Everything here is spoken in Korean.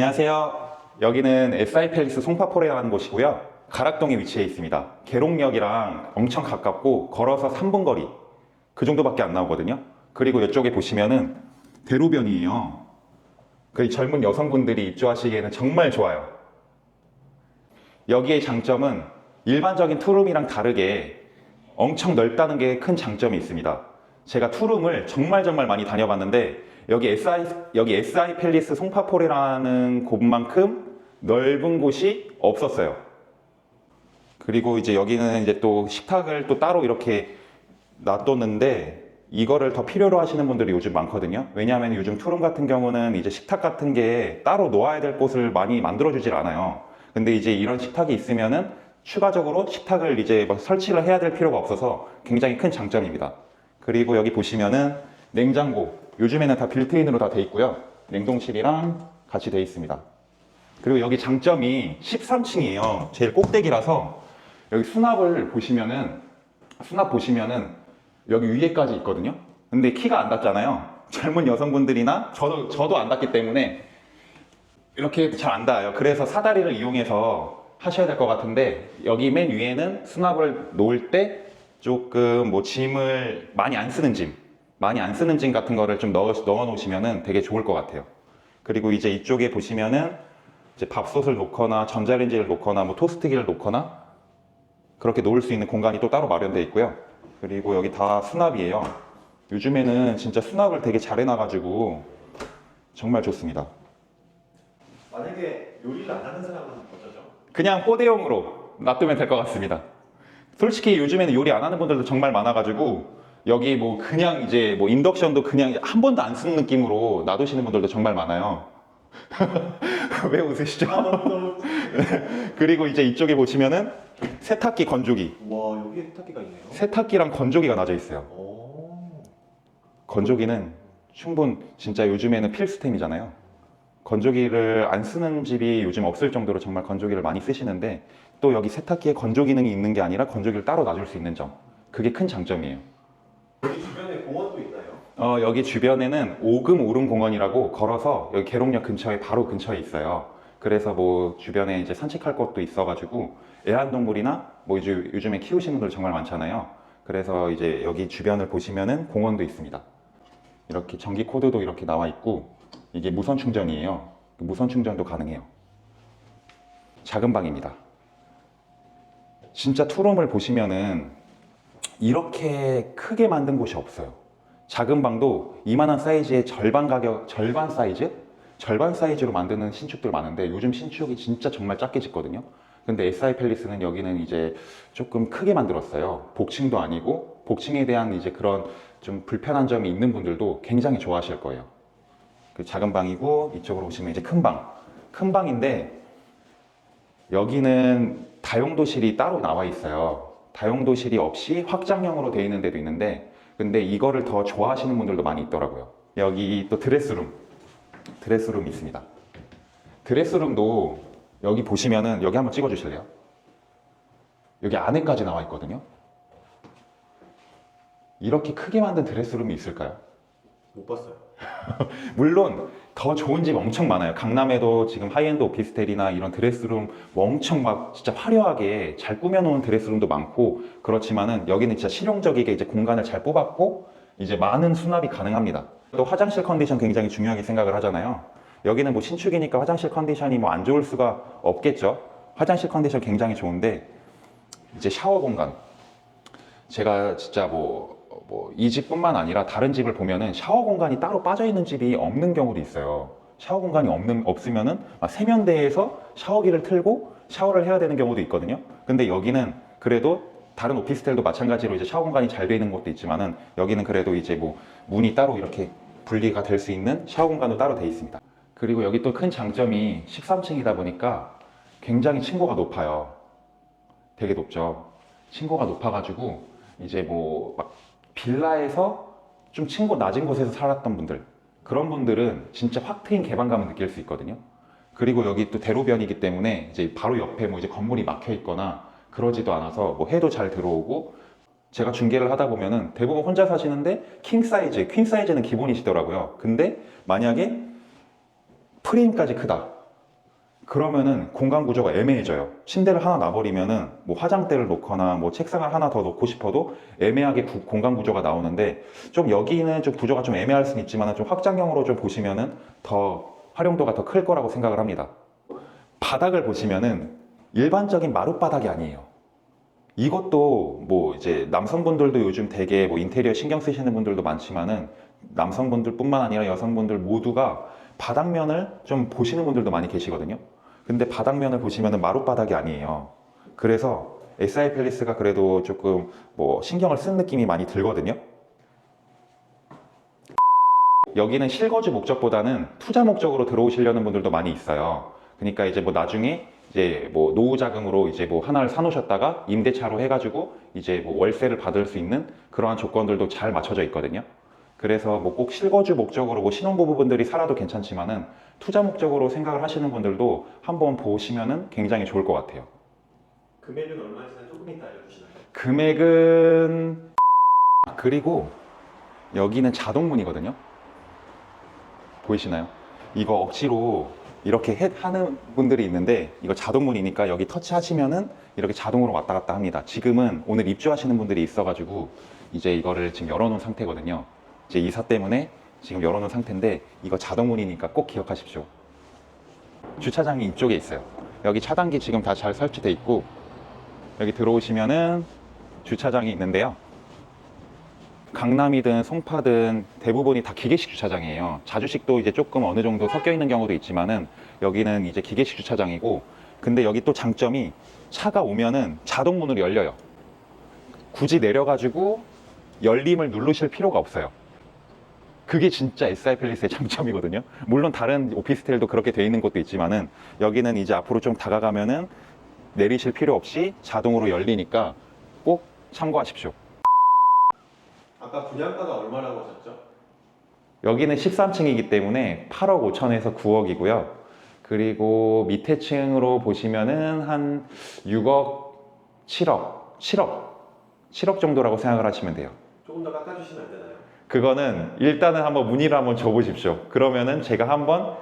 안녕하세요. 여기는 SI 팰리스 송파포레라는 곳이고요. 가락동에 위치해 있습니다. 계룡역이랑 엄청 가깝고 걸어서 3분 거리 그 정도밖에 안 나오거든요. 그리고 이쪽에 보시면은 대로변이에요. 그 젊은 여성분들이 입주하시기에는 정말 좋아요. 여기의 장점은 일반적인 투룸이랑 다르게 엄청 넓다는 게 큰 장점이 있습니다. 제가 투룸을 정말 정말 많이 다녀봤는데 여기 SI 여기 SI 팰리스 송파포레라는 곳만큼 넓은 곳이 없었어요. 그리고 이제 여기는 이제 또 식탁을 또 따로 이렇게 놔뒀는데 이거를 더 필요로 하시는 분들이 요즘 많거든요. 왜냐하면 요즘 투룸 같은 경우는 이제 식탁 같은 게 따로 놓아야 될 곳을 많이 만들어주질 않아요. 근데 이제 이런 식탁이 있으면은 추가적으로 식탁을 이제 막 설치를 해야 될 필요가 없어서 굉장히 큰 장점입니다. 그리고 여기 보시면은 냉장고 요즘에는 다 빌트인으로 다 돼 있고요. 냉동실이랑 같이 돼 있습니다. 그리고 여기 장점이 13층이에요. 제일 꼭대기라서 여기 수납을 보시면은 수납 보시면은 여기 위에까지 있거든요. 근데 키가 안 닿잖아요. 젊은 여성분들이나 저도 저도 안 닿기 때문에 이렇게 잘 안 닿아요. 그래서 사다리를 이용해서 하셔야 될 것 같은데 여기 맨 위에는 수납을 놓을 때 조금 뭐 짐을 많이 안 쓰는 짐, 많이 안 쓰는 짐 같은 거를 좀 넣어, 넣어 놓으시면은 되게 좋을 것 같아요. 그리고 이제 이쪽에 보시면은 이제 밥솥을 놓거나 전자레인지를 놓거나 뭐 토스트기를 놓거나 그렇게 놓을 수 있는 공간이 또 따로 마련되어 있고요. 그리고 여기 다 수납이에요. 요즘에는 진짜 수납을 되게 잘 해놔가지고 정말 좋습니다. 만약에 요리를 안 하는 사람은 어쩌죠? 그냥 포대용으로 놔두면 될 것 같습니다. 솔직히 요즘에는 요리 안 하는 분들도 정말 많아가지고 여기 뭐 그냥 이제 뭐 인덕션도 그냥 한 번도 안 쓰는 느낌으로 놔두시는 분들도 정말 많아요. 왜 웃으시죠? 그리고 이제 이쪽에 보시면은 세탁기 건조기, 와 여기에 세탁기가 있네요. 세탁기랑 건조기가 놔져 있어요. 오. 건조기는 충분 진짜 요즘에는 필수템이잖아요. 건조기를 안 쓰는 집이 요즘 없을 정도로 정말 건조기를 많이 쓰시는데 또 여기 세탁기에 건조 기능이 있는 게 아니라 건조기를 따로 놔줄 수 있는 점 그게 큰 장점이에요. 여기 주변에 공원도 있나요? 어, 여기 주변에는 오금 오름 공원이라고 걸어서 여기 계룡역 근처에 바로 근처에 있어요. 그래서 뭐 주변에 이제 산책할 곳도 있어가지고 애완동물이나 뭐 요즘, 요즘에 키우시는 분들 정말 많잖아요. 그래서 이제 여기 주변을 보시면은 공원도 있습니다. 이렇게 전기 코드도 이렇게 나와 있고 이게 무선 충전이에요. 무선 충전도 가능해요. 작은 방입니다. 진짜 투룸을 보시면은 이렇게 크게 만든 곳이 없어요. 작은 방도 이만한 사이즈의 절반 가격, 절반 사이즈? 절반 사이즈로 만드는 신축들 많은데 요즘 신축이 진짜 정말 작게 짓거든요. 근데 SI 팰리스는 여기는 이제 조금 크게 만들었어요. 복층도 아니고 복층에 대한 이제 그런 좀 불편한 점이 있는 분들도 굉장히 좋아하실 거예요. 그 작은 방이고 이쪽으로 오시면 이제 큰 방. 큰 방인데 여기는 다용도실이 따로 나와 있어요. 다용도실이 없이 확장형으로 되어 있는 데도 있는데 근데 이거를 더 좋아하시는 분들도 많이 있더라고요. 여기 또 드레스룸. 드레스룸 있습니다. 드레스룸도 여기 보시면은 여기 한번 찍어 주실래요? 여기 안에까지 나와 있거든요. 이렇게 크게 만든 드레스룸이 있을까요? 못 봤어요. 물론 더 좋은 집 엄청 많아요. 강남에도 지금 하이엔드 오피스텔이나 이런 드레스룸 뭐 엄청 막 진짜 화려하게 잘 꾸며놓은 드레스룸도 많고 그렇지만은 여기는 진짜 실용적이게 이제 공간을 잘 뽑았고 이제 많은 수납이 가능합니다. 또 화장실 컨디션 굉장히 중요하게 생각을 하잖아요. 여기는 뭐 신축이니까 화장실 컨디션이 뭐 안 좋을 수가 없겠죠. 화장실 컨디션 굉장히 좋은데 이제 샤워 공간 제가 진짜 뭐, 뭐, 이 집뿐만 아니라 다른 집을 보면은 샤워 공간이 따로 빠져 있는 집이 없는 경우도 있어요. 샤워 공간이 없는, 없으면은 막 세면대에서 샤워기를 틀고 샤워를 해야 되는 경우도 있거든요. 근데 여기는 그래도 다른 오피스텔도 마찬가지로 이제 샤워 공간이 잘 되어 있는 곳도 있지만은 여기는 그래도 이제 뭐 문이 따로 이렇게 분리가 될 수 있는 샤워 공간도 따로 되어 있습니다. 그리고 여기 또 큰 장점이 13층이다 보니까 굉장히 층고가 높아요. 되게 높죠. 층고가 높아가지고 이제 뭐 막 빌라에서 좀 층고 낮은 곳에서 살았던 분들 그런 분들은 진짜 확 트인 개방감을 느낄 수 있거든요. 그리고 여기 또 대로변이기 때문에 이제 바로 옆에 뭐 이제 건물이 막혀 있거나 그러지도 않아서 뭐 해도 잘 들어오고 제가 중계를 하다 보면은 대부분 혼자 사시는데 킹 사이즈, 퀸 사이즈는 기본이시더라고요. 근데 만약에 프레임까지 크다. 그러면은 공간 구조가 애매해져요. 침대를 하나 놔버리면은 뭐 화장대를 놓거나 뭐 책상을 하나 더 놓고 싶어도 애매하게 구- 공간 구조가 나오는데 좀 여기는 좀 구조가 좀 애매할 수는 있지만 좀 확장형으로 좀 보시면은 더 활용도가 더 클 거라고 생각을 합니다. 바닥을 보시면은 일반적인 마룻바닥이 아니에요. 이것도 뭐 이제 남성분들도 요즘 되게 뭐 인테리어 신경 쓰시는 분들도 많지만은 남성분들뿐만 아니라 여성분들 모두가 바닥면을 좀 보시는 분들도 많이 계시거든요. 근데 바닥면을 보시면은 마룻바닥이 아니에요. 그래서 SI 팰리스가 그래도 조금 뭐 신경을 쓴 느낌이 많이 들거든요. 여기는 실거주 목적보다는 투자 목적으로 들어오시려는 분들도 많이 있어요. 그러니까 이제 뭐 나중에 이제 뭐 노후 자금으로 이제 뭐 하나를 사놓으셨다가 임대차로 해가지고 이제 뭐 월세를 받을 수 있는 그러한 조건들도 잘 맞춰져 있거든요. 그래서 뭐 꼭 실거주 목적으로 뭐 신혼부부분들이 살아도 괜찮지만은 투자 목적으로 생각을 하시는 분들도 한번 보시면은 굉장히 좋을 것 같아요. 금액은 얼마인지는 조금 이따 알려주시나요? 금액은 그리고 여기는 자동문이거든요. 보이시나요? 이거 억지로 이렇게 해- 하는 분들이 있는데 이거 자동문이니까 여기 터치하시면은 이렇게 자동으로 왔다 갔다 합니다. 지금은 오늘 입주하시는 분들이 있어가지고 이제 이거를 지금 열어놓은 상태거든요. 이제 이사 때문에 지금 열어놓은 상태인데 이거 자동문이니까 꼭 기억하십시오. 주차장이 이쪽에 있어요. 여기 차단기 지금 다 잘 설치돼 있고 여기 들어오시면은 주차장이 있는데요. 강남이든 송파든 대부분이 다 기계식 주차장이에요. 자주식도 이제 조금 어느 정도 섞여 있는 경우도 있지만은 여기는 이제 기계식 주차장이고 근데 여기 또 장점이 차가 오면은 자동 문으로 열려요. 굳이 내려가지고 열림을 누르실 필요가 없어요. 그게 진짜 SI 팰리스의 장점이거든요. 물론 다른 오피스텔도 그렇게 돼 있는 곳도 있지만은 여기는 이제 앞으로 좀 다가가면은 내리실 필요 없이 자동으로 열리니까 꼭 참고하십시오. 아까 분양가가 얼마라고 하셨죠? 여기는 13층이기 때문에 8억 5천에서 9억이고요. 그리고 밑에 층으로 보시면은 한 6억, 7억, 7억, 7억 정도라고 생각을 하시면 돼요. 조금 더 깎아주시면 안 되나요? 그거는 일단은 한번 문의를 한번 줘보십시오. 그러면은 제가 한번